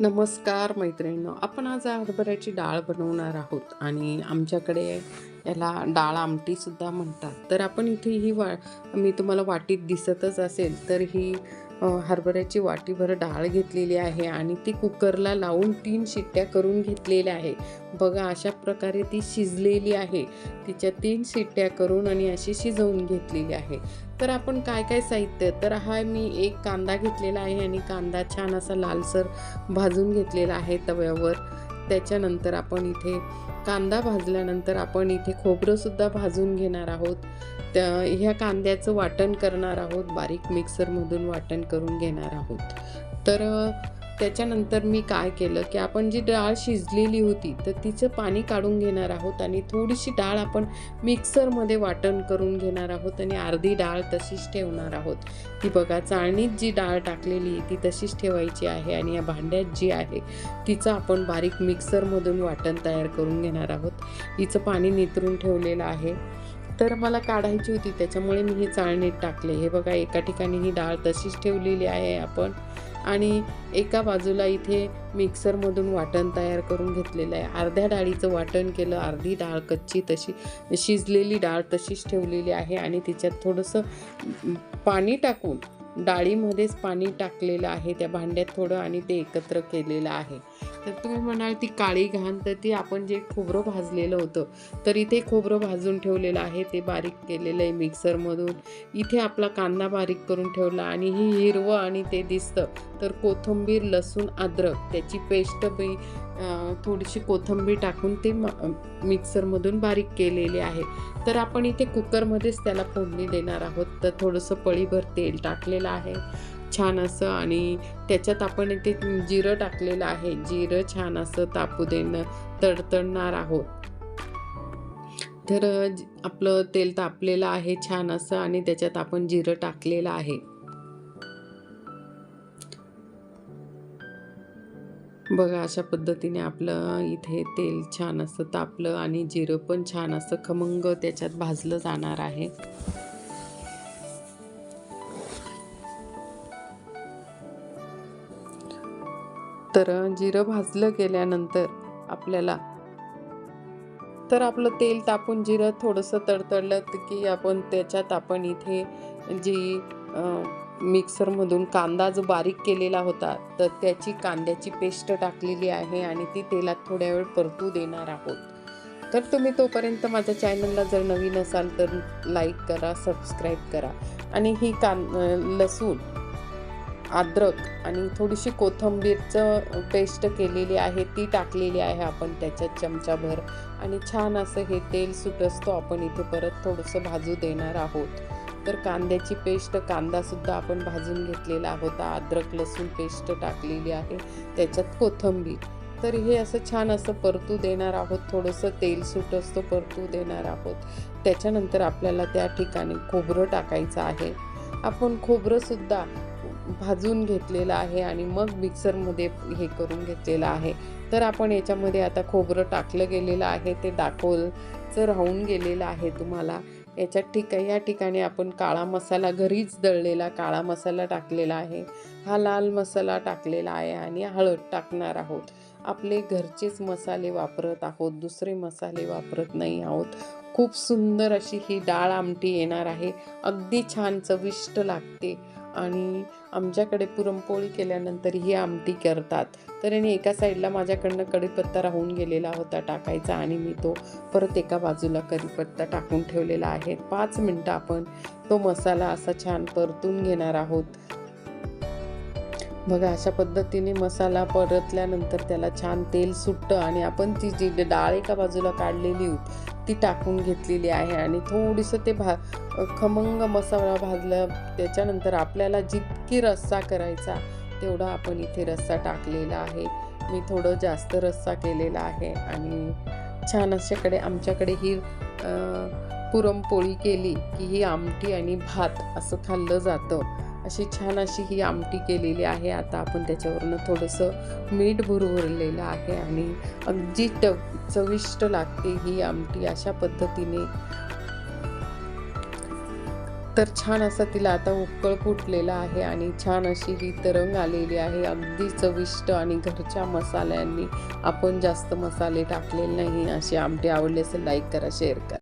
नमस्कार मैत्रिणींनो आपण आज हरभऱ्याची डाळ बनवणार आहोत आणि आमच्याकडे याला डाळ आमटीसुद्धा म्हणतात. तर आपण इथे ही वा मी तुम्हाला वाटीत दिसतच असेल तर ही हरभऱ्याची वाटीभर डाळ घेतलेली आहे आणि ती कुकरला लावून तीन शिट्ट्या करून घेतलेल्या आहे. बघा अशा प्रकारे ती शिजलेली आहे. तिच्या तीन शिट्ट्या करून आणि अशी शिजवून घेतलेली आहे. तर आपण काय काय साहित्य? तर हा मी एक कांदा घेतलेला आहे आणि कांदा छान असा लालसर भाजून घेतलेला आहे तव्यावर. त्याच्यानंतर आपण इथे कांदा भाजल्यानंतर आपण इथे खोबरंसुद्धा भाजून घेणार आहोत. त्या ह्या कांद्याचं वाटण करणार आहोत. बारीक मिक्सरमधून वाटण करून घेणार आहोत. तर त्याच्यानंतर मी काय केलं की आपण जी डाळ शिजलेली होती तर तिचं पाणी काढून घेणार आहोत आणि थोडीशी डाळ आपण मिक्सरमध्ये वाटण करून घेणार आहोत आणि अर्धी डाळ तशीच ठेवणार आहोत. ती बघा चाळणीत जी डाळ टाकलेली आहे ती तशीच ठेवायची आहे आणि या भांड्यात जी आहे तिचं आपण बारीक मिक्सरमधून वाटण तयार करून घेणार आहोत. हिचं पाणी नितरून ठेवलेलं आहे. तर मला काढायची होती त्याच्यामुळे मी हे चाळणीत टाकले. हे बघा एका ठिकाणी ही डाळ तशीच ठेवलेली आहे आपण. आणि एका बाजूला इथे मिक्सरमधून वाटण तयार करून घेतलेलं आहे. अर्ध्या डाळीचं वाटण केलं अर्धी डाळ कच्ची तशी शिजलेली डाळ तशीच ठेवलेली आहे आणि तिच्यात थोडंसं पाणी टाकून डाळीमध्येच पाणी टाकलेलं आहे. त्या भांड्यात थोडं आणि ते एकत्र केलेलं आहे. तर तुम्ही म्हणाल ती काळी घाण तर ती आपण जे खोबरं भाजलेलं होतं तर इथे खोबरं भाजून ठेवलेलं आहे ते बारीक केलेलं आहे मिक्सरमधून. इथे आपला कांदा बारीक करून ठेवला आणि ही हिरवं आणि ते दिसतं. तर कोथिंबीर लसूण अद्रक त्याची पेस्ट बी थोडीशी कोथिंबीर टाकून ते मिक्सरमधून बारीक केलेले आहे. तर आपण इथे कुकरमध्येच त्याला फोडणी देणार आहोत. तर थोडंसं पळीभर तेल टाकलेलं आहे. छान असं आणि त्याच्यात आपण इथे जिरं टाकलेलं आहे. जिरं छान असं तापू देणं तडतडणार आहोत. तर आपलं तेल तापलेलं आहे छान असं आणि त्याच्यात आपण जिरं टाकलेलं आहे. बघा अशा पद्धतीने आपलं इथे तेल छान असं तापलं आणि जिरं पण छान असं खमंग त्याच्यात भाजलं जाणार आहे. तर जिरं भाजलं गेल्यानंतर आपल्याला तर आपलं तेल तापून जिरं थोडंसं तडतडलं की आपण त्याच्यात आपण इथे जी मिक्सरमधून कांदा जो बारीक केलेला होता तर त्याची कांद्याची पेस्ट टाकलेली आहे आणि ती तेलात थोड्या वेळ परतू देणार आहोत. तर तुम्ही तोपर्यंत माझ्या चॅनलला जर नवीन असाल तर लाईक करा सबस्क्राईब करा आणि ही कां लसूण अद्रक आणि थोडीशी कोथिंबीरचं पेस्ट केलेली आहे ती टाकलेली आहे आपण त्याच्यात चमचाभर. आणि छान असं हे तेल सुटसतो आपण इथे परत थोडंसं भाजू देणार आहोत. तर कांद्याची पेस्ट कांदासुद्धा आपण भाजून घेतलेला होता अद्रक लसूण पेस्ट टाकलेली आहे त्याच्यात कोथिंबीर. तर हे असं छान असं परतू देणार आहोत. थोडंसं तेल सुटसतो परतू देणार आहोत. त्याच्यानंतर आपल्याला त्या ठिकाणी खोबरं टाकायचं आहे. आपण खोबरंसुद्धा भाजून घेतलेलं आहे आणि मग मिक्सरमध्ये हे करून घेतलेलं आहे. तर आपण याच्यामध्ये आता खोबरं टाकलं गेलेलं आहे ते दाखोलचं राहून गेलेलं आहे तुम्हाला. याच्यात ठिका या ठिकाणी आपण काळा मसाला घरीच दळलेला काळा मसाला टाकलेला आहे. हा लाल मसाला टाकलेला आहे आणि हळद टाकणार आहोत. आपले घरचेच मसाले वापरत आहोत दुसरे मसाले वापरत नाही आहोत. खूप सुंदर अशी ही डाळ आमटी येणार आहे. अगदी छान चविष्ट लागते आणि आमच्याकडे पुरणपोळी केल्यानंतर ही आमटी करतात. तर आणि एका साईडला माझ्याकडनं कढीपत्ता राहून गेलेला होता टाकायचा आणि मी तो परत एका बाजूला कढीपत्ता टाकून ठेवलेला आहे. पाच मिनटं आपण तो मसाला असा छान परतून घेणार आहोत. बघा अशा पद्धतीने मसाला परतल्यानंतर त्याला छान तेल सुटतं आणि आपण ती जी डाळ एका बाजूला काढलेली होती ती टाकून घेतलेली आहे आणि थोडीसं ते भा खमंग मसाला भाजला त्याच्यानंतर आपल्याला जितकी रस्सा करायचा तेवढा आपण इथे रस्सा टाकलेला आहे. मी थोडं जास्त रस्सा केलेला आहे आणि छान अशाकडे आमच्याकडे ही पुरणपोळी केली की ही आमटी आणि भात असं खाल्लं जातं. अशी छान अशी ही आमटी केलेली आहे. आता आपण त्याच्यावरनं थोडंसं मीठ भुरभुरलेलं आहे आणि अगदी ट चविष्ट लागते ही आमटी अशा पद्धतीने. तर छान असा तिला आता उकळ फुटलेला आहे आणि छान अशी ही तरंग आलेली आहे. अगदी चविष्ट आणि घरच्या मसाल्यांनी आपण जास्त मसाले टाकलेले नाही. अशी आमटी आवडली असेल लाईक करा शेअर करा.